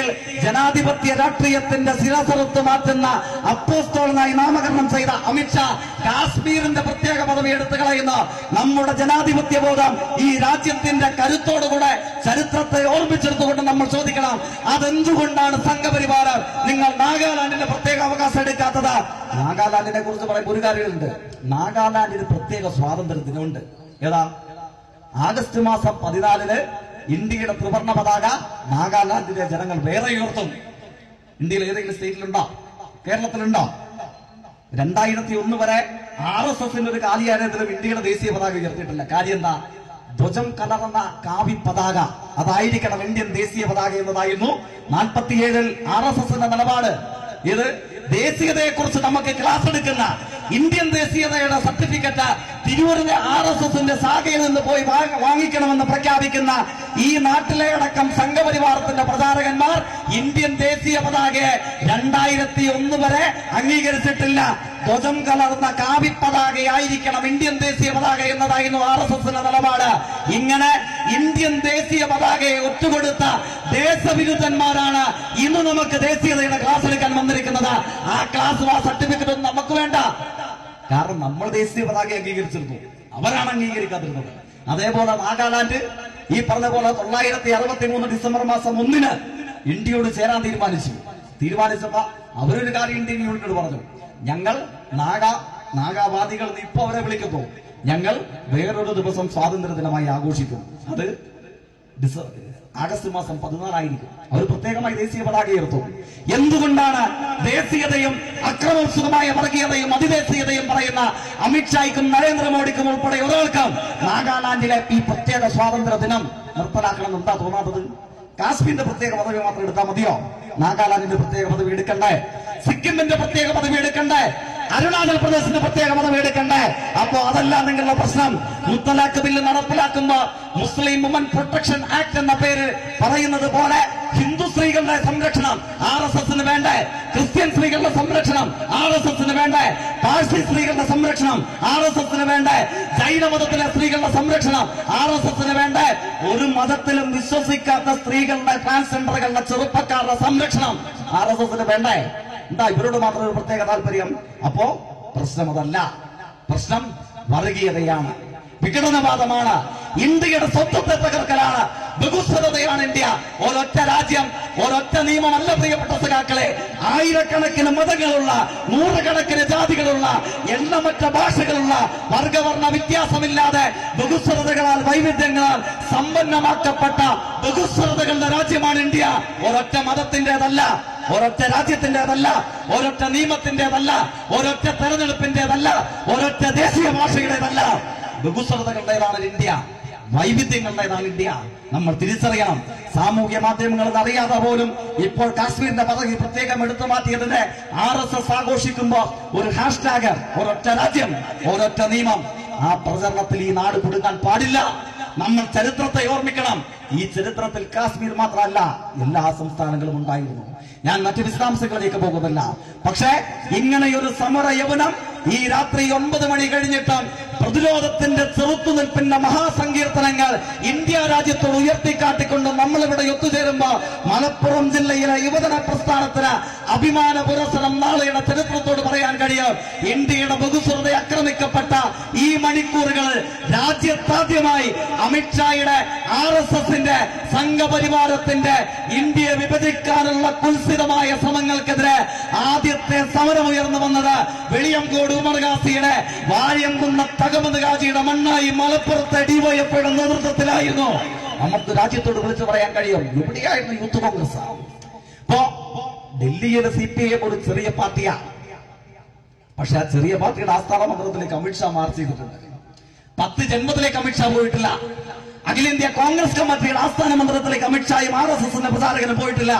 ഇന്ത്യയിൽ ജനാധിപത്യ രാഷ്ട്രീയത്തിന്റെ ശിരസറുത്ത് മാറ്റുന്ന അപ്പോസ്തോളനായി നാമകരണം ചെയ്ത അമിത്ഷാ കാശ്മീരിന്റെ പ്രത്യേക പദവി എടുത്തു കളയുന്ന നമ്മുടെ ജനാധിപത്യ ബോധം ഈ രാജ്യത്തിന്റെ കരുത്തോടുകൂടെ ചരിത്രത്തെ ഓർമ്മിച്ചെടുത്തുകൊണ്ട് നമ്മൾ ചോദിക്കണം അതെന്തുകൊണ്ടാണ് സംഘപരിവാരം നിങ്ങൾ നാഗാലാൻഡിന്റെ പ്രത്യേക അവകാശം എടുക്കാത്തത്? നാഗാലാൻഡിനെ കുറിച്ച് പറയുമ്പോൾ ഒരു കാര്യമുണ്ട്. നാഗാലാൻഡിന് പ്രത്യേക സ്വാതന്ത്ര്യ ദിനമുണ്ട് ഏതാ? ആഗസ്റ്റ് മാസം പതിനാലിന് ഇന്ത്യയുടെ ത്രിവർണ പതാക നാഗാലാൻഡിലെ ജനങ്ങൾ വേറെ ഉയർത്തും. ഇന്ത്യയിൽ ഏതെങ്കിലും സ്റ്റേറ്റിലുണ്ടോ? കേരളത്തിലുണ്ടോ? രണ്ടായിരത്തി ഒന്ന് വരെ ആർ എസ് എസിന്റെ ഒരു കാലിയാലയത്തിലും ഇന്ത്യയുടെ ദേശീയ പതാക ഉയർത്തിയിട്ടില്ല. കാര്യം എന്താ? ധ്വജം കലർന്ന കാവി പതാക. അതായിരിക്കണം ഇന്ത്യൻ ദേശീയ പതാക എന്നതായിരുന്നു നാൽപ്പത്തിയേഴിൽ ആർ എസ് എസിന്റെ നിലപാട്. ഇത് ദേശീയതയെ കുറിച്ച് നമുക്ക് ക്ലാസ് എടുക്കുന്ന ഇന്ത്യൻ ദേശീയതയുടെ സർട്ടിഫിക്കറ്റ് തിരൂരിലെ ആർ എസ് എസിന്റെ ശാഖയിൽ നിന്ന് പോയി വാങ്ങ- വാങ്ങിക്കണമെന്ന് പ്രഖ്യാപിക്കുന്ന ഈ നാട്ടിലെ അടക്കം സംഘപരിവാരത്തിന്റെ പ്രചാരകന്മാർ ഇന്ത്യൻ ദേശീയ പതാകയെ രണ്ടായിരത്തി ഒന്ന് വരെ അംഗീകരിച്ചിട്ടില്ല. ധ്വജം കലർന്ന കാവി പതാകയായിരിക്കണം ഇന്ത്യൻ ദേശീയ പതാക എന്നതായിരുന്നു ആർ എസ് എസിന്റെ നിലപാട്. ഇങ്ങനെ ഇന്ത്യൻ ദേശീയ പതാകയെ ഒറ്റുകൊടുത്ത ദേശവിരുദ്ധന്മാരാണ് ഇന്ന് നമുക്ക് ദേശീയതയുടെ ക്ലാസ് എടുക്കാൻ വന്നിരിക്കുന്നത്. ആ ക്ലാസ് ആ സർട്ടിഫിക്കറ്റ് ഒന്നും നമുക്ക് വേണ്ട. കാരണം നമ്മൾ ദേശീയ പതാക അംഗീകരിച്ചിരുന്നു. അവരാണ് അംഗീകരിക്കാതിരുന്നത്. അതേപോലെ നാഗാലാൻഡ് ഈ പറഞ്ഞ പോലെ തൊള്ളായിരത്തി അറുപത്തി മൂന്ന് ഡിസംബർ മാസം ഒന്നിന് ഇന്ത്യയോട് ചേരാൻ തീരുമാനിച്ചു. തീരുമാനിച്ചപ്പോ അവരൊരു കാര്യം ഇന്ത്യൻ യൂണിറ്റിനോട് പറഞ്ഞു. ഞങ്ങൾ നാഗ നാഗാവാദികൾ എന്ന് ഇപ്പൊ അവരെ വിളിക്കുന്നു. ഞങ്ങൾ വേറൊരു ദിവസം സ്വാതന്ത്ര്യ ദിനമായി ആഘോഷിക്കും. അത് ആഗസ്റ്റ് മാസം പതിനാലായിരിക്കും അവർ പ്രത്യേകമായി ദേശീയ പതാക ഉയർത്തും. എന്തുകൊണ്ടാണ് ദേശീയതയും അക്രമോത്സുകമായ വർഗീയതയും അതിദേശീയതയും പറയുന്ന അമിത്ഷായ്ക്കും നരേന്ദ്രമോദിക്കും ഉൾപ്പെടെ ഒരാൾക്കും നാഗാലാൻഡിലെ ഈ പ്രത്യേക സ്വാതന്ത്ര്യ ദിനം നിർത്തലാക്കണം എന്താ തോന്നാത്തത്? കാശ്മീരിന്റെ പ്രത്യേക പദവി മാത്രം എടുത്താൽ മതിയോ? നാഗാലാൻഡിന്റെ പ്രത്യേക പദവി എടുക്കണ്ടേ? സിക്കിമിന്റെ പ്രത്യേക പദവി എടുക്കണ്ടേ? അരുണാചൽ പ്രദേശിന്റെ പ്രത്യേക മതം എടുക്കണ്ടേ? അപ്പോ അതല്ല നിങ്ങളുടെ പ്രശ്നം. മുത്തലാഖ് ബില്ല് നടപ്പിലാക്കുന്ന മുസ്ലിം വുമൻ പ്രൊട്ടക്ഷൻ ആക്ട് എന്ന പേര് പറയുന്നത് പോലെ ഹിന്ദു സ്ത്രീകളുടെ സംരക്ഷണം ആർ എസ് എസിന് വേണ്ടേ? ക്രിസ്ത്യൻ സ്ത്രീകളുടെ സംരക്ഷണം ആർ എസ് എസിന് വേണ്ടേ? പാഴ്സി സ്ത്രീകളുടെ സംരക്ഷണം ആർ എസ് എസിന് വേണ്ടേ? ജൈനമതത്തിലെ സ്ത്രീകളുടെ സംരക്ഷണം ആർ എസ് എസിന് വേണ്ടേ? ഒരു മതത്തിലും വിശ്വസിക്കാത്ത സ്ത്രീകളുടെ ട്രാൻസ്ജെൻഡറുകളുടെ ചെറുപ്പക്കാരുടെ സംരക്ഷണം ആർ എസ് എസിന് വേണ്ടേ? എന്താ ഇവരോട് മാത്രം ഒരു പ്രത്യേക താല്പര്യം? അപ്പോ പ്രശ്നം അതല്ല. പ്രശ്നം വർഗീയതയാണ്. വിഘടനവാദമാണ്. ഇന്ത്യയുടെ സ്വത്വത്തെ തകർക്കലാണ്. ബഹുസ്വതയാണ് ഇന്ത്യ. ഒരൊറ്റ രാജ്യം ഒരൊറ്റ നിയമമല്ല പ്രിയപ്പെട്ട സഖാക്കളെ. ആയിരക്കണക്കിന് മതങ്ങളുള്ള നൂറുകണക്കിന് ജാതികളുള്ള എണ്ണമറ്റ ഭാഷകളുള്ള വർഗവർണ വ്യത്യാസമില്ലാതെ ബഹുസ്വതകളാൽ വൈവിധ്യങ്ങളാൽ സമ്പന്നമാക്കപ്പെട്ട ബഹുസ്വതകളുടെ രാജ്യമാണ് ഇന്ത്യ. ഒരൊറ്റ മതത്തിന്റേതല്ല ഒരൊറ്റ രാജ്യത്തിന്റേതല്ല ഒരൊറ്റ നിയമത്തിന്റേതല്ല ഒരൊറ്റ തെരഞ്ഞെടുപ്പിന്റേതല്ല ഒരൊറ്റ ദേശീയ ഭാഷയുടേതല്ല. ബഹുസ്വതകളുടേതാണ് ഇന്ത്യ വൈവിധ്യങ്ങളുടേതാണ് ഇന്ത്യ. നമ്മൾ തിരിച്ചറിയണം. സാമൂഹ്യ മാധ്യമങ്ങൾ അറിയാതെ പോലും ഇപ്പോൾ കാശ്മീരിന്റെ പദവി പ്രത്യേകം എടുത്തു മാറ്റിയതിന്റെ ആർ എസ് എസ് ആഘോഷിക്കുമ്പോ ഒരു ഹാഷ്ടാഗ് ഒരൊറ്റ രാജ്യം ഒരൊറ്റ നിയമം. ആ പ്രചരണത്തിൽ ഈ നാട് കൊടുക്കാൻ പാടില്ല. നമ്മൾ ചരിത്രത്തെ ഓർമ്മിക്കണം. ഈ ചരിത്രത്തിൽ കാശ്മീർ മാത്രമല്ല എല്ലാ സംസ്ഥാനങ്ങളും ഉണ്ടായിരുന്നു. ഞാൻ മറ്റു വിശദാംശങ്ങളിലേക്ക് പോകുന്നില്ല. പക്ഷേ ഇങ്ങനെയൊരു സമര യവനം ഈ രാത്രി ഒമ്പത് മണി കഴിഞ്ഞിട്ട് പ്രതിരോധത്തിന്റെ ചെറുത്തുനിൽപ്പിന്റെ മഹാസങ്കീർത്തനങ്ങൾ ഇന്ത്യ രാജ്യത്തോട് ഉയർത്തിക്കാട്ടിക്കൊണ്ട് നമ്മളിവിടെ ഒത്തുചേരുമ്പോ മലപ്പുറം ജില്ലയിലെ യുവജന പ്രസ്ഥാനത്തിന് അഭിമാന പുരസ്സരം നാളെയുടെ ചരിത്രത്തോട് ഇന്ത്യയുടെ ബഹുസ്വരത ആക്രമിക്കപ്പെട്ട ഈ മണിക്കൂറുകൾ രാജ്യത്താദ്യമായി അമിത്ഷായുടെ ആർ എസ് എസിന്റെ സംഘപരിവാരത്തിന്റെ ഇന്ത്യയെ വിഭജിക്കാനുള്ള കുൽസിതമായ ശ്രമങ്ങൾക്കെതിരെ ആദ്യത്തെ സമരം ഉയർന്നു വന്നത് വെളിയംകോട് ഉമർഗാസിയുടെ വാഴയംകുന്ന തകമത് ഗാജിയുടെ മണ്ണായി മലപ്പുറത്തെ ഡിവൈഎഫ്ഐയുടെ നേതൃത്വത്തിലായിരുന്നു. നമുക്ക് രാജ്യത്തോട് വിളിച്ചു പറയാൻ കഴിയും. എവിടെയായിരുന്നു യൂത്ത് കോൺഗ്രസ്. ഡൽഹിയിലെ സി പി ഐ ഒരു ചെറിയ പാർട്ടിയാ പക്ഷെ ആ ചെറിയ പാർട്ടിയുടെ ആസ്ഥാന മണ്ഡലത്തിലേക്ക് അമിത്ഷാ മാർച്ച് ചെയ്തിട്ടുണ്ട്. പത്ത് ജന്മത്തിലേക്ക് അമിത്ഷാ പോയിട്ടില്ല. അഖിലേന്ത്യാ കോൺഗ്രസ് കമ്മിറ്റിയുടെ ആസ്ഥാന മണ്ഡലത്തിലേക്ക് അമിത്ഷായും ആർ എസ് എസിന്റെ പ്രചാരകനും പോയിട്ടില്ല.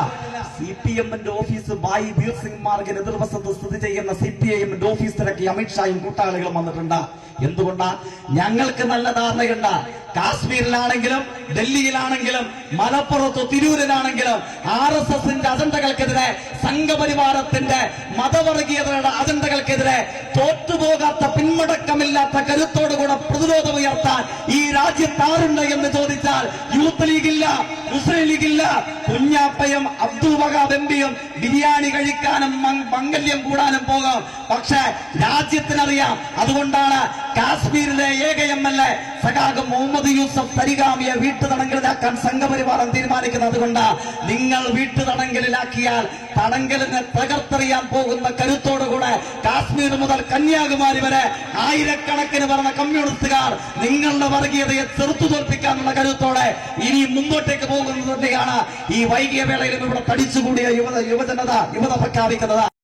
സി പി എമ്മിന്റെ ഓഫീസ് ബായി വീർ സിംഗ് മാർഗിന് എതിർവശത്ത് സ്ഥിതി ചെയ്യുന്ന സി പി ഐ എമ്മിന്റെ ഓഫീസ് തിരക്കി അമിത്ഷായും കൂട്ടാളികളും വന്നിട്ടുണ്ട്. എന്തുകൊണ്ടാ? ഞങ്ങൾക്ക് നല്ല ധാരണയുണ്ട്. കാശ്മീരിലാണെങ്കിലും ഡൽഹിയിലാണെങ്കിലും മലപ്പുറത്തോ തിരൂരിലാണെങ്കിലും ആർ എസ് എസിന്റെ അജണ്ടകൾക്കെതിരെ സംഘപരിവാരത്തിന്റെ മതവർഗീയതയുടെ അജണ്ടകൾക്കെതിരെ തോറ്റുപോകാത്ത പിന്മടക്കമില്ലാത്ത കരുത്തോടുകൂടെ പ്രതിരോധം ഉയർത്താൻ ഈ രാജ്യത്താറുണ്ട് എന്ന് ചോദിച്ചാൽ യൂത്ത് ലീഗില്ല മുസ്ലിം ലീഗില്ല. കുഞ്ഞാപ്പയും അബ്ദുൾ വഹാബ് ബിരിയാണി കഴിക്കാനും മംഗല്യം കൂടാനും പോകാം. പക്ഷെ രാജ്യത്തിനറിയാം അതുകൊണ്ടാണ് കാശ്മീരിലെ ഏക എം എൽ എ സഖാഖ് മുഹമ്മദ് യൂസഫ് തരികാമിയെ വീട്ടുതടങ്കലിലാക്കാൻ സംഘപരിവാരം തീരുമാനിക്കുന്നത് അതുകൊണ്ട് നിങ്ങൾ വീട്ടുതടങ്കലിലാക്കിയാൽ തടങ്കലിനെ തകർത്തെറിയാൻ പോകുന്ന കരുത്തോടുകൂടെ കാശ്മീർ മുതൽ കന്യാകുമാരി വരെ ആയിരക്കണക്കിന് പറഞ്ഞ കമ്മ്യൂണിസ്റ്റുകാർ നിങ്ങളുടെ വർഗീയതയെ ചെറുത്തു തോൽപ്പിക്കാനുള്ള കരുത്തോടെ ഇനി മുമ്പോട്ടേക്ക് പോകുന്നത് തന്നെയാണ് ഈ വൈകിയ വേളയിലും ഇവിടെ തടിച്ചുകൂടിയ യുവത യുവജനത യുവത പ്രഖ്യാപിക്കുന്നത്.